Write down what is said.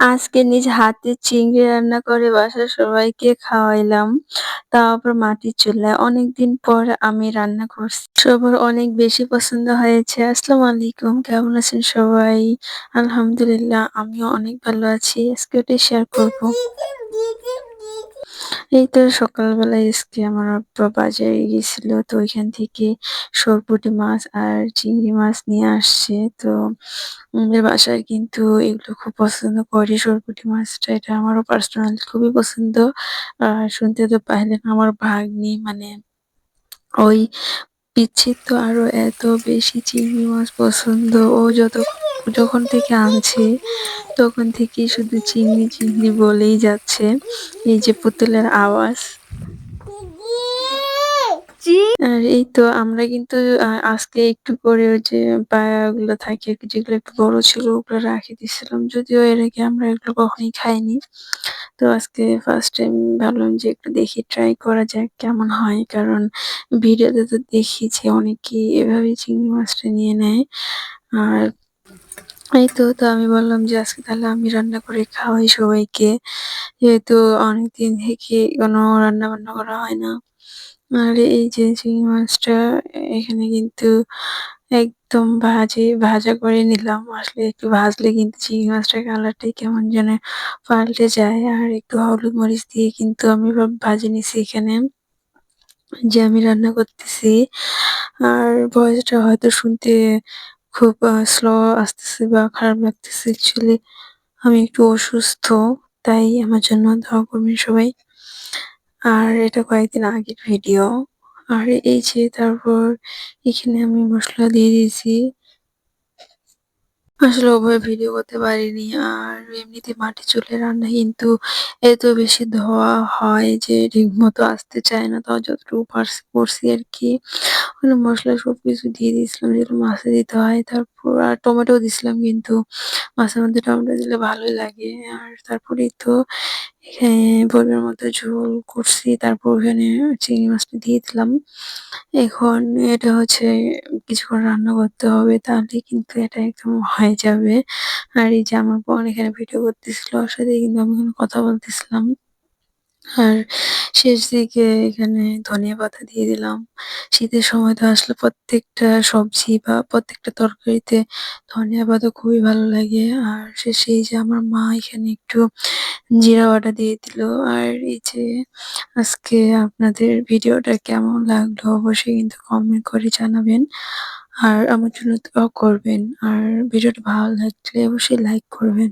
আজকে নিজ হাতে চিংড়ি রান্না করে বাসার সবাইকে খাওয়াইলাম তারপর মাটির চুলায়। অনেকদিন পর আমি রান্না করছি। সবার অনেক বেশি পছন্দ হয়েছে। আসসালামু আলাইকুম, কেমন আছেন সবাই? আলহামদুলিল্লাহ, আমিও অনেক ভালো আছি। আজকে ওটাই শেয়ার করব। এই তো সকালবেলা আজকে আমার আব্বা বাজারে গেছিল, তো ওইখান থেকে সরপুটি মাছ আর চিংড়ি মাছ নিয়ে আসছে। তো আমাদের বাসায় কিন্তু এগুলো খুব পছন্দ করে সরপুটি মাছটা, এটা আমারও পার্সোনালি খুবই পছন্দ। আর শুনতে তো পাইলেন আমার ভাগ্নি মানে ওই পিচ্ছির তো আরও এত বেশি চিংড়ি মাছ পছন্দ। ও যত যখন থেকে আনছে, তখন থেকে শুধু চিংড়ি চিংড়ি বলেই যাচ্ছে। এই যে পুতুলের আওয়াজ। আর এই তো আমরা কিন্তু আজকে একটু করে যে পায়াগুলো থাকে, যেগুলো একটু বড় ছিল, ওগুলো রাখি দিছিলাম। যদিও এর আগে আমরা এগুলো কখনোই খাইনি। তো আজকে ফার্স্ট টাইম ভাবলাম যে একটু দেখি ট্রাই করা যাক কেমন হয়। কারণ ভিডিওতে তো দেখি যে অনেকেই এভাবেই চিংড়ি মাছটা নিয়ে নেয়। আর এই তো তো আমি বললাম যে আজকে তাহলে আমি রান্না করে খাওয়াই সবাইকে। যেহেতু অনেকদিন থেকে কোনো রান্না বান্না করা হয় না। আর এই যে চিংড়ি মাছটা, এখানে কিন্তু একদম ভাজে, ভাজা করে নিলাম। আসলে একটু ভাজলে কিন্তু চিংড়ি মাছটার কালারটাই কেমন যেন পাল্টে যায়। আর একটু হলুদ মরিচ দিয়ে কিন্তু আমি ভাজি নিছি এখানে, যে আমি রান্না করতেছি। আর ভয়েসটা হয়তো শুনতে খুব স্লো আসতেছে বা খারাপ লাগতেছে অ্যাকচুয়ালি আমি একটু অসুস্থ, তাই আমার জন্য দোয়া করবেন সবাই। আর এটা কয়েকদিন আগের ভিডিও আর এই যে তারপর এখানে আমি মশলা দিয়ে দিয়েছি। আসলে ওভাবে ভিডিও করতে পারিনি। আর এমনিতে মাটি চুলে রান্না কিন্তু এত বেশি ধোয়া হয় যে ঠিক মতো আসতে চায় না। তাও যতটুকু পারছি, করছি আর কি। ওখানে মশলা সব কিছু দিয়ে দিয়েছিলাম, যেগুলো মাছে দিতে হয়। তারপর আর টমেটো দিছিলাম কিন্তু মাছের মধ্যে টমেটো দিলে ভালোই লাগে। আর তারপরেই তো এখানে পরিমাণ মতো ঝোল করছি, তারপর ওখানে চিংড়ি মাছটা দিয়ে দিলাম। এখন এটা হচ্ছে কিছুক্ষণ রান্না করতে হবে, তাহলে কিন্তু এটা একদম হয়ে যাবে। আর এই যে আমার বোন এখানে ভিডিও করতেছিল, ওর সাথে কিন্তু আমি এখানে কথা বলতেছিলাম। আর শেষ দিকে এখানে ধনিয়া পাতা দিয়ে দিলাম। শীতের সময় তো আসলে প্রত্যেকটা সবজি বা প্রত্যেকটা তরকারিতে ধনিয়া পাতা খুবই ভালো লাগে। আর শেষে এই যে আমার মা এখানে একটু জিরা বাটা দিয়ে দিল। আর এই যে আজকে আপনাদের ভিডিওটা কেমন লাগল অবশ্যই কিন্তু কমেন্ট করে জানাবেন। আর আমার জন্য দোয়া করবেন। আর ভিডিওটা ভালো লাগলে অবশ্যই লাইক করবেন।